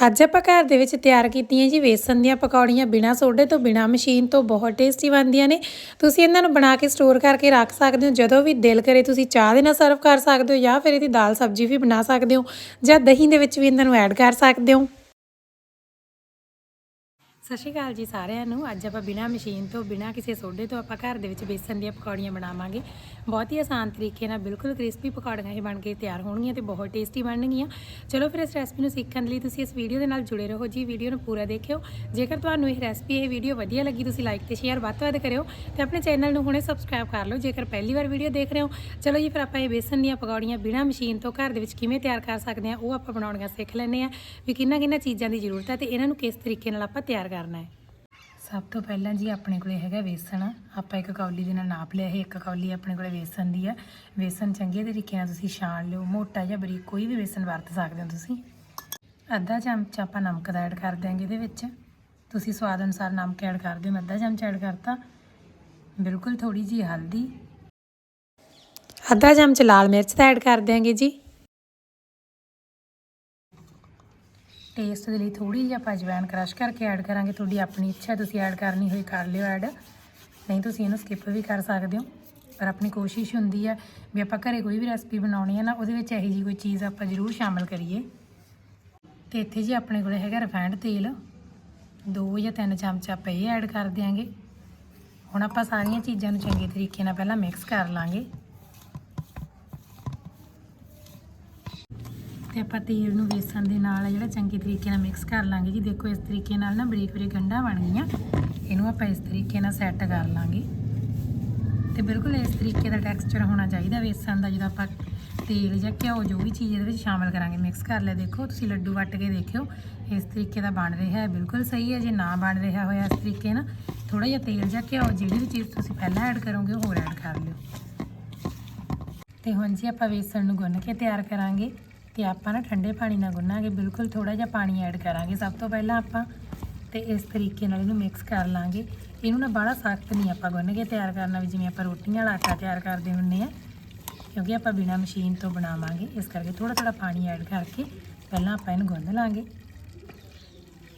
ਅੱਜ ਆਪਾਂ ਘਰ ਦੇ ਵਿੱਚ ਤਿਆਰ ਕੀਤੀਆਂ ਜੀ ਵੇਸਣ ਦੀਆਂ ਪਕੌੜੀਆਂ ਬਿਨਾ ਸੋਡੇ ਤੋਂ, ਬਿਨਾ ਮਸ਼ੀਨ ਤੋਂ ਬਹੁਤ ਟੇਸਟੀ ਬਣਦੀਆਂ ਨੇ। ਤੁਸੀਂ ਇਹਨਾਂ ਨੂੰ ਬਣਾ ਕੇ ਸਟੋਰ ਕਰਕੇ ਰੱਖ ਸਕਦੇ ਹੋ। ਜਦੋਂ ਵੀ ਦਿਲ ਕਰੇ ਤੁਸੀਂ ਚਾਹ ਦੇ ਨਾਲ ਸਰਵ ਕਰ ਸਕਦੇ ਹੋ ਜਾਂ ਫਿਰ ਇਹਦੀ ਦਾਲ ਸਬਜ਼ੀ ਵੀ ਬਣਾ ਸਕਦੇ ਹੋ ਜਾਂ ਦਹੀਂ ਦੇ ਵਿੱਚ ਵੀ ਇਹਨਾਂ ਨੂੰ ਐਡ ਕਰ ਸਕਦੇ ਹੋ। ਸਤਿ ਸ਼੍ਰੀ ਅਕਾਲ ਜੀ ਸਾਰਿਆਂ ਨੂੰ। ਅੱਜ ਆਪਾਂ ਬਿਨਾ ਮਸ਼ੀਨ ਤੋਂ, ਬਿਨਾ ਕਿਸੇ ਸੋਡੇ ਤੋਂ ਆਪਾਂ ਘਰ ਦੇ ਵਿੱਚ ਬੇਸਨ ਦੀਆਂ ਪਕੌੜੀਆਂ ਬਣਾਵਾਂਗੇ। ਬਹੁਤ ਹੀ ਆਸਾਨ ਤਰੀਕੇ ਨਾਲ ਬਿਲਕੁਲ ਕ੍ਰਿਸਪੀ ਪਕੌੜੀਆਂ ਇਹ ਬਣ ਕੇ ਤਿਆਰ ਹੋਣਗੀਆਂ ਤੇ ਬਹੁਤ ਟੇਸਟੀ ਬਣਨਗੀਆਂ। ਚਲੋ ਫਿਰ ਇਸ ਰੈਸਪੀ ਨੂੰ ਸਿੱਖਣ ਲਈ ਤੁਸੀਂ ਇਸ ਵੀਡੀਓ ਦੇ ਨਾਲ ਜੁੜੇ ਰਹੋ ਜੀ। ਵੀਡੀਓ ਨੂੰ ਪੂਰਾ ਦੇਖਿਓ। ਜੇਕਰ ਤੁਹਾਨੂੰ ਇਹ ਰੈਸਪੀ, ਇਹ ਵੀਡੀਓ ਵਧੀਆ ਲੱਗੀ, ਤੁਸੀਂ ਲਾਈਕ ਤੇ ਸ਼ੇਅਰ ਵੱਧ ਤੋਂ ਵੱਧ ਕਰਿਓ ਤੇ ਆਪਣੇ ਚੈਨਲ ਨੂੰ ਹੁਣੇ ਸਬਸਕ੍ਰਾਈਬ ਕਰ ਲਓ ਜੇਕਰ ਪਹਿਲੀ ਵਾਰ ਵੀਡੀਓ ਦੇਖ ਰਹੇ ਹੋ। ਚਲੋ ਜੀ, ਫਿਰ ਆਪਾਂ ਇਹ ਬੇਸਨ ਦੀਆਂ ਪਕੌੜੀਆਂ ਬਿਨਾ ਮਸ਼ੀਨ ਤੋਂ ਘਰ ਦੇ ਵਿੱਚ ਕਿਵੇਂ ਤਿਆਰ ਕਰ ਸਕਦੇ ਹਾਂ, ਉਹ ਆਪਾਂ ਬਣਾਉਣੀਆਂ ਸਿੱਖ ਲੈਂਦੇ ਹਾਂ। ਵੀ ਕਿੰਨਾ ਕਿੰਨਾ ਚੀਜ਼ਾਂ ਦੀ ਜ਼ਰੂਰਤ ਹੈ ਤੇ ਇਹਨਾਂ ਨੂੰ ਕਿਸ ਤਰੀਕੇ ਨਾਲ ਆਪਾਂ ਤਿਆਰ ਕਰ ਕਰਨਾ ਹੈ। ਸਭ ਤੋਂ ਪਹਿਲਾਂ ਜੀ ਆਪਣੇ ਕੋਲੇ ਹੈਗਾ ਵੇਸਣ। ਆਪਾਂ ਇੱਕ ਕੌਲੀ ਦੇ ਨਾਲ ਨਾਪ ਲਿਆ ਇਹ ਇੱਕ ਕੌਲੀ ਆਪਣੇ ਕੋਲੇ ਵੇਸਣ ਦੀ ਆ। ਵੇਸਣ ਚੰਗੇ ਤਰੀਕੇ ਨਾਲ ਤੁਸੀਂ ਛਾਣ ਲਿਓ। ਮੋਟਾ ਜਾਂ ਬਰੀਕ ਕੋਈ ਵੀ ਵੇਸਣ ਵਰਤ ਸਕਦੇ ਹੋ ਤੁਸੀਂ। ਅੱਧਾ ਚਮਚ ਆਪਾਂ ਨਮਕ ਦਾ ਐਡ ਕਰ ਦਿਆਂਗੇ ਇਹਦੇ ਵਿੱਚ। ਤੁਸੀਂ ਸਵਾਦ ਅਨੁਸਾਰ ਨਮਕ ਐਡ ਕਰ ਦਿਓ। ਮੈਂ ਅੱਧਾ ਚਮਚ ਐਡ ਕਰਤਾ। ਬਿਲਕੁਲ ਥੋੜੀ ਜੀ ਹਲਦੀ। ਅੱਧਾ ਚਮਚ ਲਾਲ ਮਿਰਚ ਦਾ ਐਡ ਕਰ ਦਿਆਂਗੇ ਜੀ। ਟੇਸਟ ਦੇ ਲਈ ਥੋੜੀ ਜਿਹੀ ਆਪਾਂ ਅਜਵਾਇਣ ਕ੍ਰਸ਼ ਕਰਕੇ ਐਡ ਕਰਾਂਗੇ। ਤੁਹਾਡੀ ਆਪਣੀ ਇੱਛਾ ਤੁਸੀਂ ਐਡ ਕਰਨੀ ਹੋਈ ਕਰ ਲਿਓ ਐਡ ਨਹੀਂ, ਤੁਸੀਂ ਇਹਨੂੰ ਸਕਿਪ ਵੀ ਕਰ ਸਕਦੇ ਹੋ। ਪਰ ਆਪਣੀ ਕੋਸ਼ਿਸ਼ ਹੁੰਦੀ ਹੈ ਵੀ ਆਪਾਂ ਘਰੇ ਕੋਈ ਵੀ ਰੈਸਪੀ ਬਣਾਉਣੀ ਹੈ ਨਾ, ਉਹਦੇ ਵਿੱਚ ਇਹੋ ਜਿਹੀ ਕੋਈ ਚੀਜ਼ ਆਪਾਂ ਜ਼ਰੂਰ ਸ਼ਾਮਿਲ ਕਰੀਏ। ਤੇ ਇੱਥੇ ਜੀ ਆਪਣੇ ਕੋਲ ਹੈਗਾ ਰਿਫਾਈਂਡ ਤੇਲ। ਦੋ ਜਾਂ ਤਿੰਨ ਚਮਚ ਆਪਾਂ ਇਹ ਐਡ ਕਰ ਦਿਆਂਗੇ। ਹੁਣ ਆਪਾਂ ਸਾਰੀਆਂ ਚੀਜ਼ਾਂ ਨੂੰ ਚੰਗੇ ਤਰੀਕੇ ਨਾਲ ਪਹਿਲਾਂ ਮਿਕਸ ਕਰ ਲਾਂਗੇ। ਤੇ ਆਪਾਂ ਤੇਲ ਨੂੰ ਵੇਸਣ ਦੇ ਨਾਲ ਜਿਹੜਾ ਚੰਗੇ ਤਰੀਕੇ ਨਾਲ ਮਿਕਸ ਕਰ ਲਾਂਗੇ ਜੀ। ਦੇਖੋ, ਇਸ ਤਰੀਕੇ ਨਾਲ ਨਾ ਬਰੀਕ ਬਰੀਕ ਗੰਢਾਂ ਬਣ ਗਈਆਂ। ਇਹਨੂੰ ਆਪਾਂ ਇਸ ਤਰੀਕੇ ਨਾਲ ਸੈੱਟ ਕਰ ਲਾਂਗੇ। ਤੇ ਬਿਲਕੁਲ ਇਸ ਤਰੀਕੇ ਦਾ ਟੈਕਸਚਰ ਹੋਣਾ ਚਾਹੀਦਾ ਵੇਸਣ ਦਾ, ਜਦੋਂ ਆਪਾਂ ਤੇਲ ਜਾਂ ਘਿਓ ਜੋ ਵੀ ਚੀਜ਼ ਇਹਦੇ ਵਿੱਚ ਸ਼ਾਮਿਲ ਕਰਾਂਗੇ। ਮਿਕਸ ਕਰ ਲਿਆ, ਦੇਖੋ, ਤੁਸੀਂ ਲੱਡੂ ਵੱਟ ਕੇ ਦੇਖਿਓ, ਇਸ ਤਰੀਕੇ ਦਾ ਬਣ ਰਿਹਾ ਹੈ। ਬਿਲਕੁਲ ਸਹੀ ਹੈ, ਜੇ ਨਾ ਬਣ ਰਿਹਾ ਹੋਇਆ ਇਸ ਤਰੀਕੇ ਨਾਲ ਥੋੜਾ ਜਿਹਾ ਤੇਲ ਜਾਂ ਘਿਓ, ਜਿਹੜੀ ਵੀ ਚੀਜ਼ ਤੁਸੀਂ ਪਹਿਲਾਂ ਐਡ ਕਰੋਗੇ, ਉਹ ਹੋਰ ਐਡ ਕਰ ਲਿਓ। ਤੇ ਹੁਣ ਜੀ ਆਪਾਂ ਵੇਸਣ ਨੂੰ ਗੁੰਨ ਕੇ ਤਿਆਰ ਕਰਾਂਗੇ। ਤੇ ਆਪਾਂ ਨਾ ਠੰਡੇ ਪਾਣੀ ਨਾਲ ਗੁੰਨਾਂਗੇ, ਬਿਲਕੁਲ ਥੋੜਾ ਜਿਹਾ ਪਾਣੀ ਐਡ ਕਰਾਂਗੇ ਸਭ ਤੋਂ ਪਹਿਲਾਂ ਆਪਾਂ ਤੇ ਇਸ ਤਰੀਕੇ ਨਾਲ ਇਹਨੂੰ ਮਿਕਸ ਕਰ ਲਾਂਗੇ। ਇਹਨੂੰ ਨਾ ਬੜਾ ਸਖਤ ਨਹੀਂ ਆਪਾਂ ਗੁੰਨ ਕੇ ਤਿਆਰ ਕਰਨਾ ਵੀ, ਜਿਵੇਂ ਆਪਾਂ ਰੋਟੀਆਂ ਵਾਲਾ ਆਟਾ ਤਿਆਰ ਕਰਦੇ ਹੁੰਨੇ ਆ, ਕਿਉਂਕਿ ਆਪਾਂ ਬਿਨਾ ਮਸ਼ੀਨ ਤੋਂ ਬਣਾਵਾਂਗੇ, ਇਸ ਕਰਕੇ ਥੋੜਾ ਥੋੜਾ ਪਾਣੀ ਐਡ ਕਰਕੇ ਪਹਿਲਾਂ ਆਪਾਂ ਇਹਨੂੰ ਗੁੰਨ ਲਾਂਗੇ।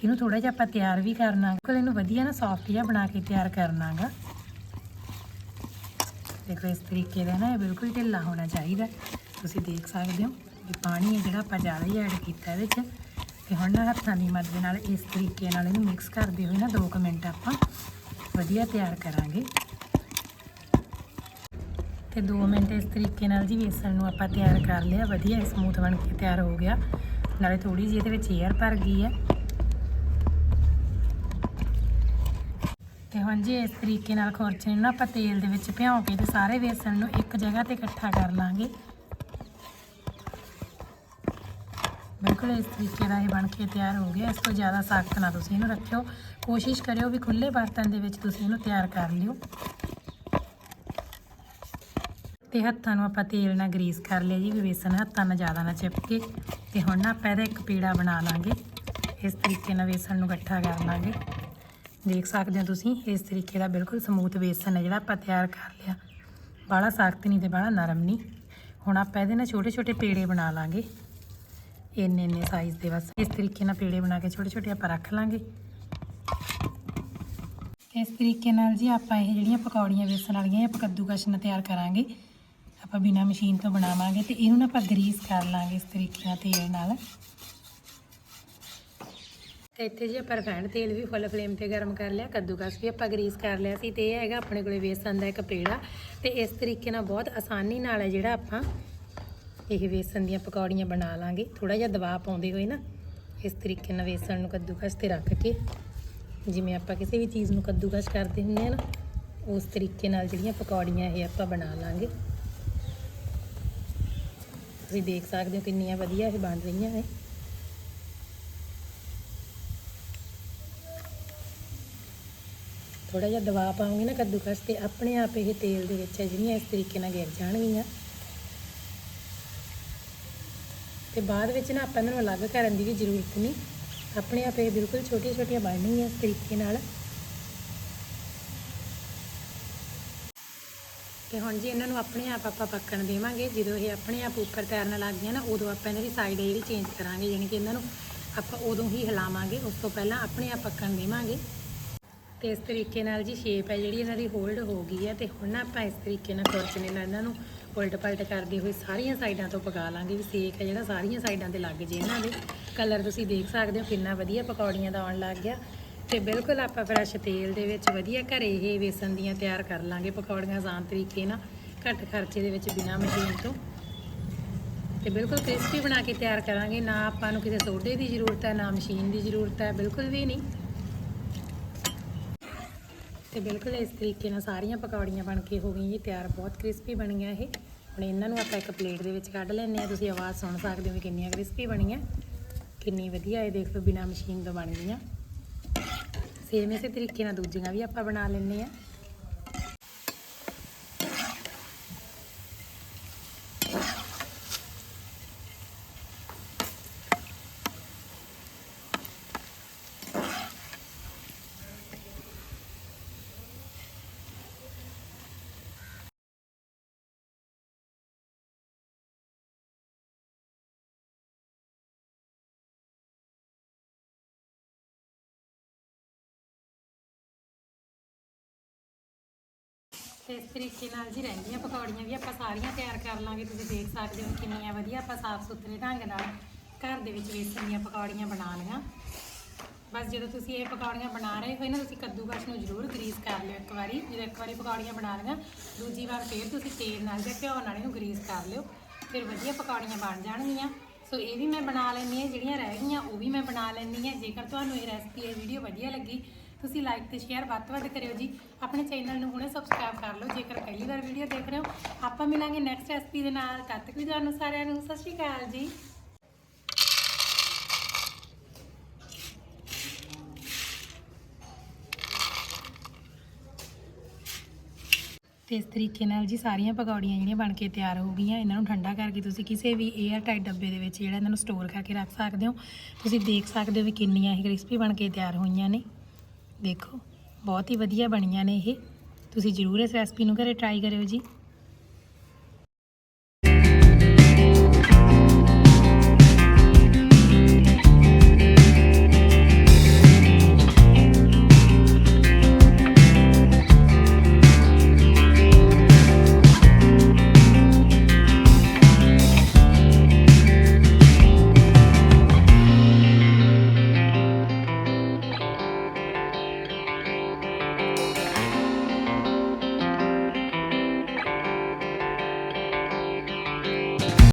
ਇਹਨੂੰ ਥੋੜਾ ਜਿਹਾ ਆਪਾਂ ਤਿਆਰ ਵੀ ਕਰਨਾ ਕੋਲ ਇਹਨੂੰ ਵਧੀਆ ਨਾ ਸੌਫਟ ਜਿਹਾ ਬਣਾ ਕੇ ਤਿਆਰ ਕਰਨਾਗਾ। ਦੇਖੋ ਇਸ ਤਰੀਕੇ ਦਾ ਨਾ ਇਹ ਬਿਲਕੁਲ ਢਿੱਲਾ ਹੋਣਾ ਚਾਹੀਦਾ, ਤੁਸੀਂ ਦੇਖ ਸਕਦੇ ਹੋ। ਵੀ ਪਾਣੀ ਹੈ ਜਿਹੜਾ ਆਪਾਂ ਜ਼ਿਆਦਾ ਹੀ ਐਡ ਕੀਤਾ ਇਹਦੇ ਵਿੱਚ। ਤੇ ਹੁਣ ਨਾ ਹੱਥਾਂ ਦੀ ਮਦਦ ਨਾਲ ਇਸ ਤਰੀਕੇ ਨਾਲ ਇਹਨੂੰ ਮਿਕਸ ਕਰਦੇ ਹੋਏ ਨਾ 2 ਮਿੰਟ ਆਪਾਂ ਵਧੀਆ ਤਿਆਰ ਕਰਾਂਗੇ। ਤੇ 2 ਮਿੰਟ ਇਸ ਤਰੀਕੇ ਨਾਲ ਜੀ ਵੇਸਣ ਨੂੰ ਆਪਾਂ ਤਿਆਰ ਕਰ ਲਿਆ, ਵਧੀਆ ਸਮੂਥ ਬਣ ਕੇ ਤਿਆਰ ਹੋ ਗਿਆ। ਨਾਲੇ ਥੋੜੀ ਜਿਹੀ ਇਹਦੇ ਵਿੱਚ ਏਅਰ ਭਰ ਗਈ ਹੈ। ਤੇ ਹੁਣ ਜੀ ਇਸ ਤਰੀਕੇ ਨਾਲ ਖੁਰਚੇ ਨੂੰ ਨਾ ਆਪਾਂ ਤੇਲ ਦੇ ਵਿੱਚ ਭਿਉਂ ਕੇ ਤੇ ਸਾਰੇ ਵੇਸਣ ਨੂੰ ਇੱਕ ਜਗ੍ਹਾ ਤੇ ਇਕੱਠਾ ਕਰ ਲਾਂਗੇ। ਬਿਲਕੁਲ ਇਸ ਤਰੀਕੇ ਦਾ ਇਹ ਬਣ ਕੇ ਤਿਆਰ ਹੋ ਗਿਆ। ਇਸ ਤੋਂ ਜ਼ਿਆਦਾ ਸਖਤ ਨਾ ਤੁਸੀਂ ਇਹਨੂੰ ਰੱਖਿਓ। ਕੋਸ਼ਿਸ਼ ਕਰਿਓ ਵੀ ਖੁੱਲੇ ਬਰਤਨ ਦੇ ਵਿੱਚ ਤੁਸੀਂ ਇਹਨੂੰ ਤਿਆਰ ਕਰ ਲਿਓ। ਤੇ ਹੱਥਾਂ ਨੂੰ ਆਪਾਂ ਤੇਲ ਨਾਲ ਗਰੀਸ ਕਰ ਲਿਆ ਜੀ, ਵੀ ਵੇਸਣ ਹੱਥਾਂ ਨਾਲ ਜ਼ਿਆਦਾ ਨਾ ਚਿਪਕੇ। ਤੇ ਹੁਣ ਨਾ ਆਪਾਂ ਇਹਦਾ ਇੱਕ ਪੀੜਾ ਬਣਾ ਲਾਂਗੇ। ਇਸ ਤਰੀਕੇ ਨਾਲ ਵੇਸਣ ਨੂੰ ਇਕੱਠਾ ਕਰ ਲਾਂਗੇ। ਦੇਖ ਸਕਦੇ ਹੋ ਤੁਸੀਂ, ਇਸ ਤਰੀਕੇ ਦਾ ਬਿਲਕੁਲ ਸਮੂਥ ਵੇਸਣ ਹੈ ਜਿਹੜਾ ਆਪਾਂ ਤਿਆਰ ਕਰ ਲਿਆ। ਬਾਹਲਾ ਸਖਤ ਨਹੀਂ ਤੇ ਬਾਹਲਾ ਨਰਮ ਨਹੀਂ। ਹੁਣ ਆਪਾਂ ਇਹਦੇ ਨਾਲ ਛੋਟੇ ਛੋਟੇ ਪੇੜੇ ਬਣਾ ਲਾਂਗੇ। ਇੰਨੇ ਇੰਨੇ ਸਾਈਜ਼ ਦੇ ਬਸ। ਇਸ ਤਰੀਕੇ ਨਾਲ ਪੇੜੇ ਬਣਾ ਕੇ ਛੋਟੇ ਛੋਟੇ ਆਪਾਂ ਰੱਖ ਲਾਂਗੇ। ਇਸ ਤਰੀਕੇ ਨਾਲ ਜੀ ਆਪਾਂ ਇਹ ਜਿਹੜੀਆਂ ਪਕੌੜੀਆਂ ਵੇਸਣ ਵਾਲੀਆਂ ਇਹ ਆਪਾਂ ਕੱਦੂਕਸ਼ ਨਾਲ ਤਿਆਰ ਕਰਾਂਗੇ। ਆਪਾਂ ਬਿਨਾ ਮਸ਼ੀਨ ਤੋਂ ਬਣਾਵਾਂਗੇ ਤੇ ਇਹਨੂੰ ਨਾ ਆਪਾਂ ਗਰੀਸ ਕਰ ਲਾਂਗੇ ਇਸ ਤਰੀਕੇ ਨਾਲ ਤੇਲ ਨਾਲ। ਤੇ ਇੱਥੇ ਜੀ ਆਪਾਂ ਰਿਫਾਈਂਡ ਤੇਲ ਵੀ ਫੁੱਲ ਫਲੇਮ ਤੇ ਗਰਮ ਕਰ ਲਿਆ ਕੱਦੂਕਸ ਵੀ ਆਪਾਂ ਗਰੀਸ ਕਰ ਲਿਆ ਸੀ ਤੇ ਇਹ ਹੈਗਾ ਆਪਣੇ ਕੋਲੇ ਵੇਸਣ ਦਾ ਇੱਕ ਪੇੜਾ। ਤੇ ਇਸ ਤਰੀਕੇ ਨਾਲ ਬਹੁਤ ਆਸਾਨੀ ਨਾਲ ਹੈ ਜਿਹੜਾ ਆਪਾਂ ਇਹ ਵੇਸਣ ਦੀਆਂ ਪਕੌੜੀਆਂ ਬਣਾ ਲਾਂਗੇ। ਥੋੜਾ ਜਿਹਾ ਦਬਾਅ ਪਾਉਂਦੇ ਹੋਏ ਨਾ, ਇਸ ਤਰੀਕੇ ਨਾਲ ਵੇਸਣ ਨੂੰ ਕੱਦੂਕਸ ਤੇ ਰੱਖ ਕੇ, ਜਿਵੇਂ ਆਪਾਂ ਕਿਸੇ ਵੀ ਚੀਜ਼ ਨੂੰ ਕੱਦੂਕਸ ਕਰਦੇ ਹੁੰਦੇ ਆ ਨਾ, ਉਸ ਤਰੀਕੇ ਨਾਲ ਜਿਹੜੀਆਂ ਪਕੌੜੀਆਂ ਇਹ ਆਪਾਂ ਬਣਾ ਲਾਂਗੇ। ਤੁਸੀਂ ਦੇਖ ਸਕਦੇ ਹੋ ਕਿੰਨੀਆਂ ਵਧੀਆ ਇਹ ਬਣ ਰਹੀਆਂ ਨੇ। ਥੋੜਾ ਜਿਹਾ ਦਬਾਅ ਪਾਉਂਗੇ ਨਾ ਕੱਦੂਕਸ ਤੇ, ਆਪਣੇ ਆਪ ਇਹ ਤੇਲ ਦੇ ਵਿੱਚ ਹੈ ਜਿਹੜੀਆਂ ਇਸ ਤਰੀਕੇ ਨਾਲ ਗਿਰ ਜਾਣਗੀਆਂ। ਤੇ ਬਾਅਦ ਵਿੱਚ ਨਾ ਆਪਾਂ ਇਹਨਾਂ ਨੂੰ ਅਲੱਗ ਕਰਨ ਦੀ ਵੀ ਜ਼ਰੂਰਤ ਨਹੀਂ। ਆਪਣੇ ਆਪ ਇਹ ਬਿਲਕੁਲ ਛੋਟੀਆਂ ਛੋਟੀਆਂ ਬਣਨਗੀਆਂ ਇਸ ਤਰੀਕੇ ਨਾਲ। ਤੇ ਹੁਣ ਜੀ ਇਹਨਾਂ ਨੂੰ ਆਪਣੇ ਆਪ ਆਪਾਂ ਪੱਕਣ ਦੇਵਾਂਗੇ। ਜਦੋਂ ਇਹ ਆਪਣੇ ਆਪ ਉੱਪਰ ਤੈਰਨ ਲੱਗ ਗਈਆਂ ਨਾ, ਉਦੋਂ ਆਪਾਂ ਇਹਨਾਂ ਦੀ ਸਾਈਡ ਜਿਹੜੀ ਚੇਂਜ ਕਰਾਂਗੇ, ਯਾਨੀ ਕਿ ਇਹਨਾਂ ਨੂੰ ਆਪਾਂ ਉਦੋਂ ਹੀ ਹਿਲਾਵਾਂਗੇ। ਉਸ ਤੋਂ ਪਹਿਲਾਂ ਆਪਣੇ ਆਪ ਪੱਕਣ ਦੇਵਾਂਗੇ। ਤੇ ਇਸ ਤਰੀਕੇ ਨਾਲ ਜੀ ਸ਼ੇਪ ਹੈ ਜਿਹੜੀ ਇਹਨਾਂ ਦੀ ਹੋਲਡ ਹੋ ਗਈ ਹੈ। ਤੇ ਹੁਣ ਨਾ ਆਪਾਂ ਇਸ ਤਰੀਕੇ ਨਾਲ ਖੁਰਚਣੇ ਨਾਲ ਇਹਨਾਂ ਨੂੰ ਉਲਟ ਪਲਟ ਕਰਦੇ ਹੋਏ ਸਾਰੀਆਂ ਸਾਈਡਾਂ ਤੋਂ ਪਕਾ ਲਾਂਗੇ ਵੀ ਸੇਕ ਹੈ ਜਿਹੜਾ, ਸਾਰੀਆਂ ਸਾਈਡਾਂ ਤੇ ਲੱਗ ਜੇ ਇਹਨਾਂ ਦੇ। ਕਲਰ ਤੁਸੀਂ ਦੇਖ ਸਕਦੇ ਹੋ ਕਿੰਨਾ ਵਧੀਆ ਪਕੌੜੀਆਂ ਦਾ ਆਉਣ ਲੱਗ ਗਿਆ। ਤੇ ਬਿਲਕੁਲ ਆਪਾਂ ਫਰੈਸ਼ ਤੇਲ ਦੇ ਵਿੱਚ ਵਧੀਆ ਘਰੇ ਇਹ ਵੇਸਣ ਦੀਆਂ ਤਿਆਰ ਕਰ ਲਾਂਗੇ ਪਕੌੜੀਆਂ ਆਸਾਨ ਤਰੀਕੇ ਨਾਲ, ਘੱਟ ਖਰਚੇ ਦੇ ਵਿੱਚ ਬਿਨਾਂ ਮਸ਼ੀਨ ਤੋਂ। ਤੇ ਬਿਲਕੁਲ ਕ੍ਰਿਸਪੀ ਬਣਾ ਕੇ ਤਿਆਰ ਕਰਾਂਗੇ, ਨਾ ਆਪਾਂ ਨੂੰ ਕਿਸੇ ਸੋਡੇ ਦੀ ਜ਼ਰੂਰਤ ਹੈ, ਨਾ ਮਸ਼ੀਨ ਦੀ ਜ਼ਰੂਰਤ ਹੈ, ਬਿਲਕੁਲ ਵੀ ਨਹੀਂ। ਤੇ ਬਿਲਕੁਲ ਇਸ ਤਰੀਕੇ ਨਾਲ ਸਾਰੀਆਂ ਪਕੌੜੀਆਂ ਬਣ ਕੇ ਹੋ ਗਈਆਂ ਜੀ, ਤਿਆਰ ਬਹੁਤ ਕ੍ਰਿਸਪੀ ਬਣੀਆਂ ਇਹ। ਹੁਣ ਇਹਨਾਂ ਨੂੰ ਆਪਾਂ ਇੱਕ ਪਲੇਟ ਦੇ ਵਿੱਚ ਕੱਢ ਲੈਂਦੇ ਆ ਤੁਸੀਂ ਆਵਾਜ਼ ਸੁਣ ਸਕਦੇ ਹੋ ਵੀ ਕਿੰਨੀਆਂ ਕ੍ਰਿਸਪੀ ਬਣੀਆਂ। ਕਿੰਨੀ ਵਧੀਆ ਇਹ ਦੇਖ ਲਓ ਬਿਨਾ ਮਸ਼ੀਨ ਤੋਂ ਬਣ ਗਈਆਂ। ਸੇਮ ਇਸੇ ਤਰੀਕੇ ਨਾਲ ਦੂਜੀਆਂ ਵੀ ਆਪਾਂ ਬਣਾ ਲੈਂਦੇ ਆ ਤੇ ਇਸ ਤਰੀਕੇ ਨਾਲ ਜੀ ਰਹਿੰਦੀਆਂ ਪਕੌੜੀਆਂ ਵੀ ਆਪਾਂ ਸਾਰੀਆਂ ਤਿਆਰ ਕਰ ਲਾਂਗੇ, ਤੁਸੀਂ ਦੇਖ ਸਕਦੇ ਹੋ ਕਿੰਨੀਆਂ ਵਧੀਆ ਆਪਾਂ ਸਾਫ਼ ਸੁਥਰੇ ਢੰਗ ਨਾਲ ਘਰ ਦੇ ਵਿੱਚ ਵੇਸਣ ਦੀਆਂ ਪਕੌੜੀਆਂ ਬਣਾ ਲਈਆਂ। ਬਸ ਜਦੋਂ ਤੁਸੀਂ ਇਹ ਪਕੌੜੀਆਂ ਬਣਾ ਰਹੇ ਹੋਏ ਨਾ, ਤੁਸੀਂ ਕੱਦੂਕਸ ਨੂੰ ਜ਼ਰੂਰ ਗਰੀਸ ਕਰ ਲਿਓ ਇੱਕ ਵਾਰੀ। ਜਦੋਂ ਇੱਕ ਵਾਰੀ ਪਕੌੜੀਆਂ ਬਣਾ ਲਈਆਂ, ਦੂਜੀ ਵਾਰ ਫੇਰ ਤੁਸੀਂ ਤੇਲ ਨਾਲ ਜਾਂ ਘਿਓ ਨਾਲ ਇਹਨੂੰ ਗਰੀਸ ਕਰ ਲਿਓ, ਫਿਰ ਵਧੀਆ ਪਕੌੜੀਆਂ ਬਣ ਜਾਣਗੀਆਂ। ਸੋ ਇਹ ਵੀ ਮੈਂ ਬਣਾ ਲੈਂਦੀ ਹਾਂ, ਜਿਹੜੀਆਂ ਰਹਿ ਗਈਆਂ ਉਹ ਵੀ ਮੈਂ ਬਣਾ ਲੈਂਦੀ ਹਾਂ। ਜੇਕਰ ਤੁਹਾਨੂੰ ਇਹ ਰੈਸਪੀ, ਇਹ ਵੀਡੀਓ ਵਧੀਆ ਲੱਗੀ ਤੁਸੀਂ ਲਾਈਕ ਤੇ ਸ਼ੇਅਰ ਵੱਧ ਤੋਂ ਵੱਧ ਕਰਿਓ ਜੀ। ਆਪਣੇ ਚੈਨਲ ਨੂੰ ਹੁਣੇ ਸਬਸਕ੍ਰਾਈਬ ਕਰ ਲਓ, ਜੇਕਰ ਪਹਿਲੀ ਵਾਰ ਵੀਡੀਓ ਦੇਖ ਰਹੇ ਹੋ। ਆਪਾਂ ਮਿਲਾਂਗੇ ਨੈਕਸਟ ਰੈਸਪੀ ਦੇ ਨਾਲ। ਤਦ ਤੱਕ ਵੀ ਤੁਹਾਨੂੰ ਸਾਰਿਆਂ ਨੂੰ ਸਤਿ ਸ਼੍ਰੀ ਅਕਾਲ ਜੀ। ਤੇ ਇਸ ਤਰੀਕੇ ਨਾਲ ਜੀ ਸਾਰੀਆਂ ਪਕੌੜੀਆਂ ਜਿਹੜੀਆਂ ਬਣ ਕੇ ਤਿਆਰ ਹੋ ਗਈਆਂ। ਇਹਨਾਂ ਨੂੰ ਠੰਡਾ ਕਰਕੇ ਤੁਸੀਂ ਕਿਸੇ ਵੀ 에ਅਰ ਟਾਈਟ ਡੱਬੇ ਦੇ ਵਿੱਚ ਜਿਹੜਾ ਇਹਨਾਂ ਨੂੰ ਸਟੋਰ ਕਰਕੇ ਰੱਖ ਸਕਦੇ ਹੋ। ਤੁਸੀਂ ਦੇਖ ਸਕਦੇ ਹੋ ਵੀ ਕਿੰਨੀਆਂ ਇਹ ਕ੍ਰਿਸਪੀ ਬਣ ਕੇ ਤਿਆਰ ਹੋਈਆਂ ਨੇ। ਦੇਖੋ, ਬਹੁਤ ਹੀ ਵਧੀਆ ਬਣੀਆਂ ਨੇ ਇਹ। ਤੁਸੀਂ ਜ਼ਰੂਰ ਇਸ ਰੈਸਪੀ ਨੂੰ ਘਰੇ ਟਰਾਈ ਕਰਿਓ ਜੀ।